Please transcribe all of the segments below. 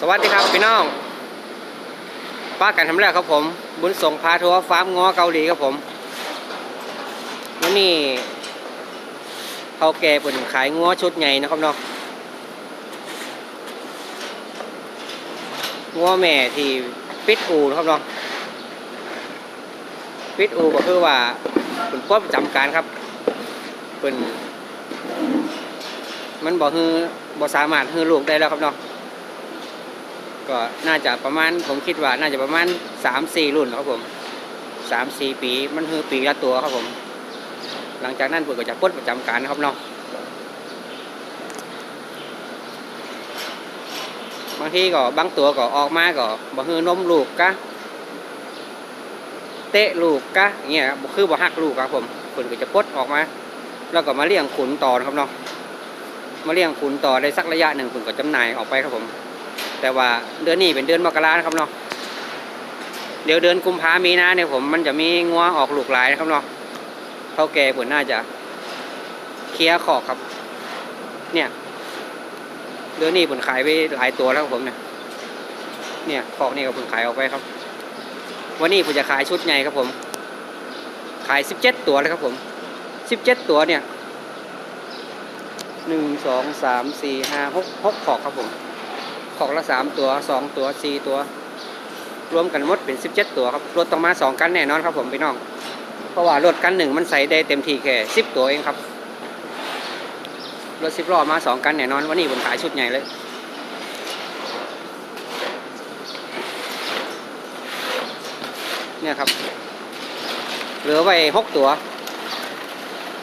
สวัสดีครับพี่น้องป้ากันทำแรกครับผม บุญส่งพาทัวร์ฟาร์มง้อเกาหลีครับผมวันนี้เขาแก่ปุ่นขายง้อชุดใหญ่นะครับเนาะง้อแม่ที่ปิดอูนะครับเนาะปิดอูก็คือว่าเป็นป้อประจำการครับเป็นมันบอกคือบ่สามารถฮือลูกได้แล้วครับเนาะ ก็น่าจะประมาณผมคิดว่าน่าจะประมาณสามสี่รุ่นครับผมสามสี่ปีมันคือปีละตัวครับผม หลังจากนั้นผมก็จะปลดประจำการนะครับเนาะบางทีก็บางตัวก็ออกมาก็บ่คือนมลูกกะเตะลูกกะอย่างเงี้ยคือบ่หักลูกครับผมผมก็จะปลดออกมา แล้วก็มาเลี้ยงขุนต่อครับเนาะมาเลี้ยงขุนต่อได้สักระยะหนึ่งผมก็จำหน่ายออกไปครับผม แต่ว่าเดือนนี้เป็นเดือนมกรานะครับเนาะเดี๋ยวเดือนกุมภามีนาเนี่ยผมมันจะมีงัวออกลูกหลายนะครับเนาะเท่าแก่ผมน่าจะเคลียร์ขอกครับ เนี่ย เดือนนี้ผมขายไปหลายตัวแล้วครับผมเนี่ยเนี่ยขอกนี่ก็ผมขายออกไปครับ วันนี้ผมจะขายชุดใหญ่ครับผม ขายสิบเจ็ดตัวเลยครับผมสิบเจ็ดตัวเนี่ยหนึ่งสองสามสี่ห้าหกหกขอกครับผม ของละสามตัวสองตัวสี่ตัว รวมกันหมดเป็นสิบเจ็ดตัวครับรถต้องมาสองกันแน่นอนครับผมพี่น้อง เพราะว่ารถกันหนึ่งมันใส่ได้เต็มที่แค่สิบตัวเองครับ รถสิบล้อมาสองกันแน่นอนวันนี้ผมขายชุดใหญ่เลยเนี่ยครับ เหลือไว้หกตัว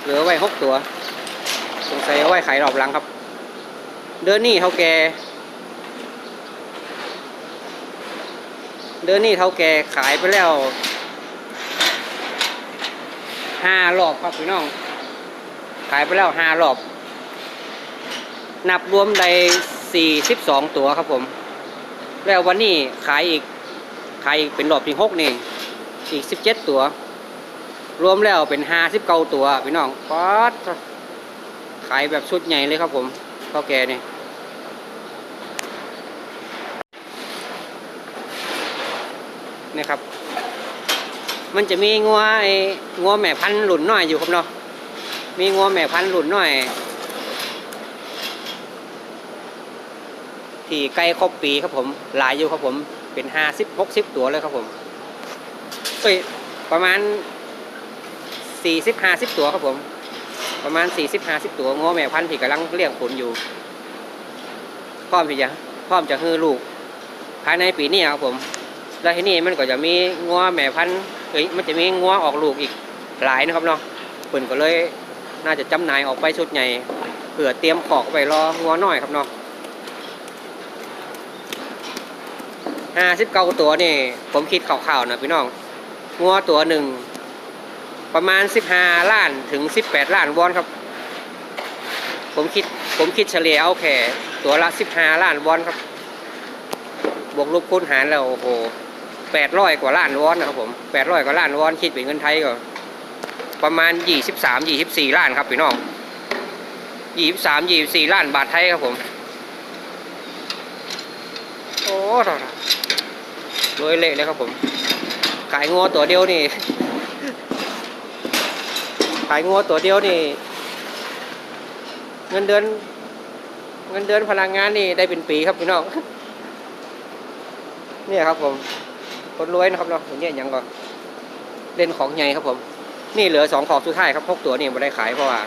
เหลือไว้หกตัว สงสัยเอาไว้ขายรอบหลังครับ เดินนี่เท่าแก เดือนนี้เท่าแก่ขายไปแล้วห้ารอบครับพี่น้อง ขายไปแล้วห้ารอบ นับรวมได้สี่สิบสองตัวครับผม แล้ววันนี้ขายอีก ขายอีกเป็นรอบที่หกนี่ อีกสิบเจ็ดตัว รวมแล้วเป็นห้าสิบเก้าตัวพี่น้องป๊อดขายแบบชุดใหญ่เลยครับผมเท่าแก่นี่ นี่ครับ มันจะมีงัวไอ้งัวแม่พันธุ์หลุนน้อยอยู่ครับเนาะมีงัวแม่พันธุ์หลุนน้อย ที่ใกล้ครบปีครับผมหลายอยู่ครับผมเป็นห้าสิบหกสิบตัวเลยครับผมเอ้ยประมาณสี่สิบห้าสิบตัวครับผม ประมาณสี่สิบห้าสิบตัวงัวแม่พันธุ์ที่กำลังเลี้ยงผลอยู่พร้อมที่จะพร้อมจะฮือลูก ภายในปีนี้ครับผม แล้วที่นี่มันก็จะมีงัวแม่พันธุ์เอ้ยมันจะมีงัวออกลูกอีกหลายนะครับเนาะเปิ่นก็เลยน่าจะจำหน่ายออกไปชุดใหญ่เผื่อเตรียมขอกไว้รองัวน้อยครับเนาะห้าสิบเก้าตัวนี่ผมคิดข่าวๆนะพี่น้องงัวตัวหนึ่งประมาณสิบห้าล้านถึงสิบแปดล้านวอนครับ ผมคิดผมคิดเฉลี่ยเอาแค่ตัวละสิบห้าล้านวอนครับ บวกลบคูณหารแล้วโอ้โห แปดร้อยกว่าล้านวอนนะครับผมแปดร้อยกว่าล้านวอนคิดเป็นเงินไทยก็ประมาณยี่สิบสามยี่สิบสี่ล้านครับพี่น้องยี่สิบสามยี่สิบสี่ล้านบาทไทยครับผมโอ้โหรวยเละเลยครับผม ขายงัวตัวเดียวนี่ ขายงัวตัวเดียวนี่ เงินเดือน เงินเดือนพลังงานนี่ได้เป็นปีครับพี่น้อง เนี่ยครับผม คนรวยนะครับเนาะอย่างเงี้ยยังก็เล่นของใหญ่ครับผม นี่เหลือสองของสุดท้ายครับพกตัวนี่ไม่ได้ขายเพราะว่า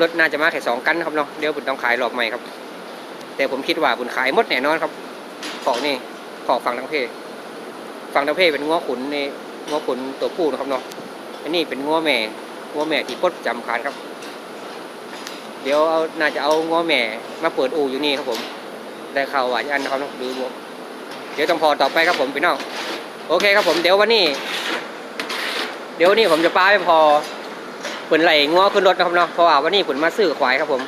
รถน่าจะมาแค่สองกันครับเนาะเดี๋ยวบุญต้องขายรอบใหม่ครับ แต่ผมคิดว่าบุญขายหมดแน่นอนครับ ของนี่ของฝั่งทังเพฝั่งทังเพเป็นง้อขุนในง้อขุนตัวผู้นะครับเนาะอันนี้เป็นง้อแม่ง้อแม่ที่พดจำคานครับ เดี๋ยวเอาน่าจะเอาง้อแม่มาเปิดอู่อยู่นี่ครับผม ได้ข่าวว่าอันนะครับเนาดูบวก เดี๋ยวต้องพอต่อไปครับผมพี่น้องโอเคครับผมเดี๋ยววันนี้ เดี๋ยววันนี้ผมจะป้าไปพอผลไหลงัวขึ้นรถนะครับเนาะเพราะว่าวันนี้ผลมาซื้อควายครับผม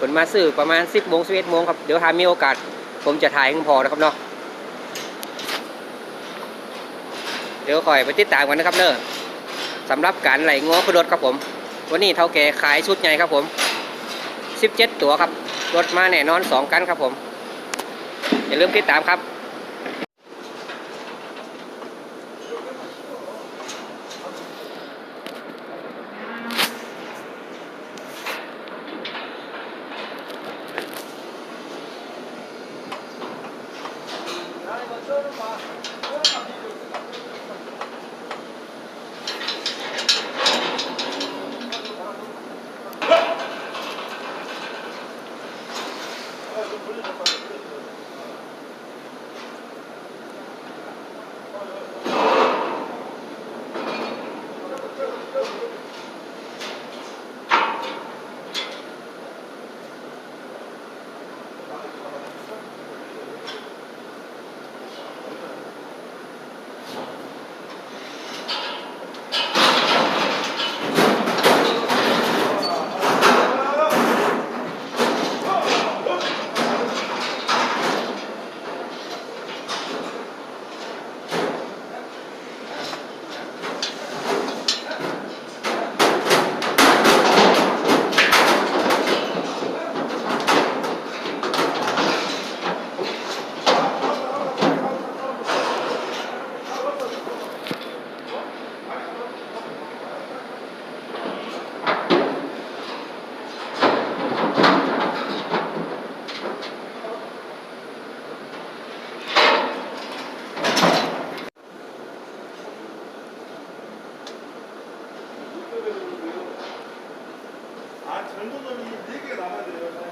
ผลมาซื้อประมาณสิบโมงสิบเอ็ดโมงครับเดี๋ยวถ้ามีโอกาส ผมจะถ่ายให้พอนะครับเนาะเดี๋ยวคอยไปติดตามกันนะครับเนอะสำหรับการไหลงัวขึ้นรถครับผม วันนี้เท่าแก่ขายชุดใหญ่ครับผมสิบเจ็ดตัวครับรถมาแน่นอนสองกันครับผมอย่าลืมติดตามครับ 这是啥 놈이 4개 남아야 돼요,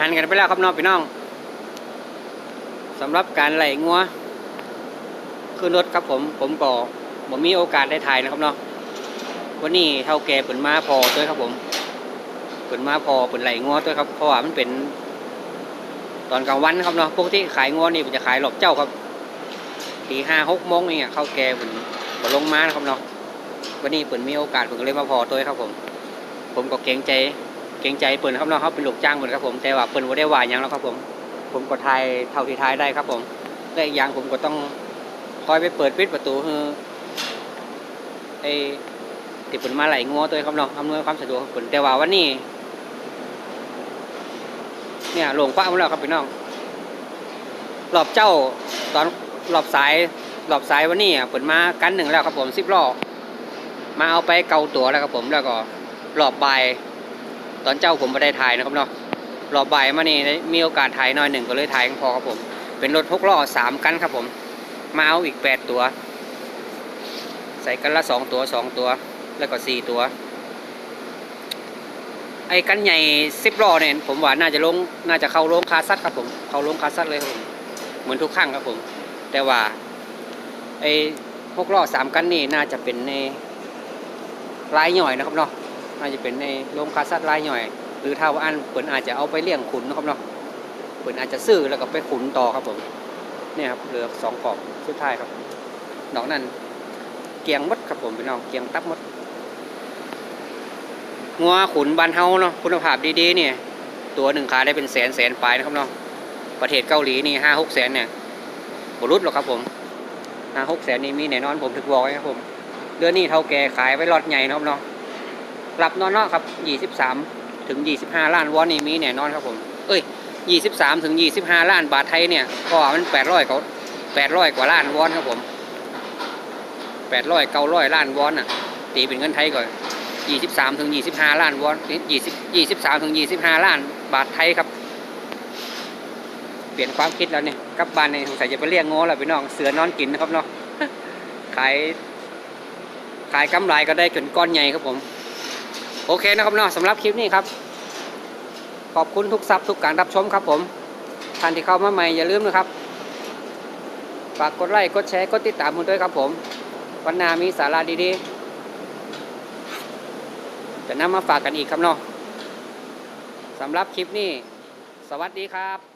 หันกันไปแล้วครับน้องพี่น้องสำหรับการไหลงัวขึ้นรถครับผมผมก็ผมมีโอกาสได้ถ่ายนะครับเนาะวันนี้เท่าแก่เปิดมาพอด้วยครับผมเปิดมาพอเปิดไหลงัวด้วยครับเพราะว่ามันเป็น ตอนกลางวันครับเนาะปกติขายงัวนี่ผมจะขายหลบเจ้าครับตีห้าหกโมงนี่เข้าแก่ผมก็ลงมานะครับเนาะวันนี้เปิดมีโอกาสผมก็เลยมาพอตัวยครับผม ผมก็เกรงใจ กรงใจเปิ่นครับเนาะเขาเป็นลูกจ้างเปิ่นครับผมแต่ว่าเปิ่นบ่ได้ว่าหยังแล้วครับผม ผมก็ทายเท่าที่ทายได้ครับผมและอีกอย่างผมก็ต้องคอยไปเปิดปิดประตูให้ไอ้ติดเปิ่นมาไหลงัวตัวครับเนาะอำนวยความสะดวกเปิ่นแต่ว่าวันนี้เนี่ยหลวงป้ามาแล้วครับพี่น้องรอบเจ้าตอนรอบสายรอบสายวันนี้อะเปิ่นมากันหนึ่งแล้วครับผมสิบรอบมาเอาไปเกาตัวแล้วครับผมแล้วก็รอบใบ ตอนเจ้าผมไม่ได้ถ่ายนะครับเนาะรอบบ่ายมานี่มีโอกาสถ่ายหน่อยหนึ่งก็เลยถ่ายพอครับผม เป็นรถหกล้อสามกันครับผม มาเอาอีกแปดตัว ใส่กันละสองตัวสองตัว แล้วก็สี่ตัว ไอ้กันใหญ่สิบล้อเนี่ยผมว่าน่าจะลงน่าจะเข้าโรงคาซัดครับผม เข้าโรงคาซัดเลยครับผมเหมือนทุกครั้งครับผม แต่ว่าไอ้หกล้อสามกันนี่น่าจะเป็นในลายหน่อยนะครับเนาะ น่าจจะเป็นในโรงคาซัดลายหน่อย หรือถ้าว่าอันเปิ่นอาจจะเอาไปเลี้ยงขุนนะครับเนาะเปิ่นอาจจะซื้อแล้วก็ไปขุนต่อครับผมเนี่ยครับเหลือสองขอบสุดท้ายครับนอกนั้นเกียงมดครับผมพี่น้องเกียงตับมดงัวขุนบานเฮาเนาะคุณภาพดีๆเนี่ยตัวหนึ่งขายได้เป็นแสนแสนปลายนะครับเนาะประเทศเกาหลีนี่ห้าหกแสนเนี่ยบรุษหรอกครับผมห้าหกแสนนี่มีแน่นอนผมถึกบอกไว้ครับผมเดือนนี้เท่าแก่ขายไว้รอดใหญ่นะครับเนาะ ปรับนอนนาะครับ 23 ถึง 25 ล้านวอนนี่มีแน่นอนครับผม เอ้ย 23 ถึง 25 ล้านบาทไทยเนี่ย ก็มัน 800กว่า800 กว่าล้านวอนครับผม 800 900 ล้านวอนน่ะ ตีเป็นเงินไทยก่อน 23 ถึง 25 ล้านวอน20 23 ถึง 25 ล้านบาทไทยครับ เปลี่ยนความคิดแล้วเนี่ยกลับบ้านเนี่ยสงสัยจะไปเลี้ยงง่แล้วพี่น้อง เสือนอนกินนะครับเนาะ ขายขายกำไรก็ได้จนก้อนใหญ่ครับผม โอเคนะครับเนาะสำหรับคลิปนี้ครับ ขอบคุณทุกซับทุกการรับชมครับผมท่านที่เข้ามาใหม่อย่าลืมนะครับฝากกดไลค์กดแชร์กดติดตามผมด้วยครับผม วันน้ามีสาระดีๆ จะนำมาฝากกันอีกครับเนาะสำหรับคลิปนี้ สวัสดีครับ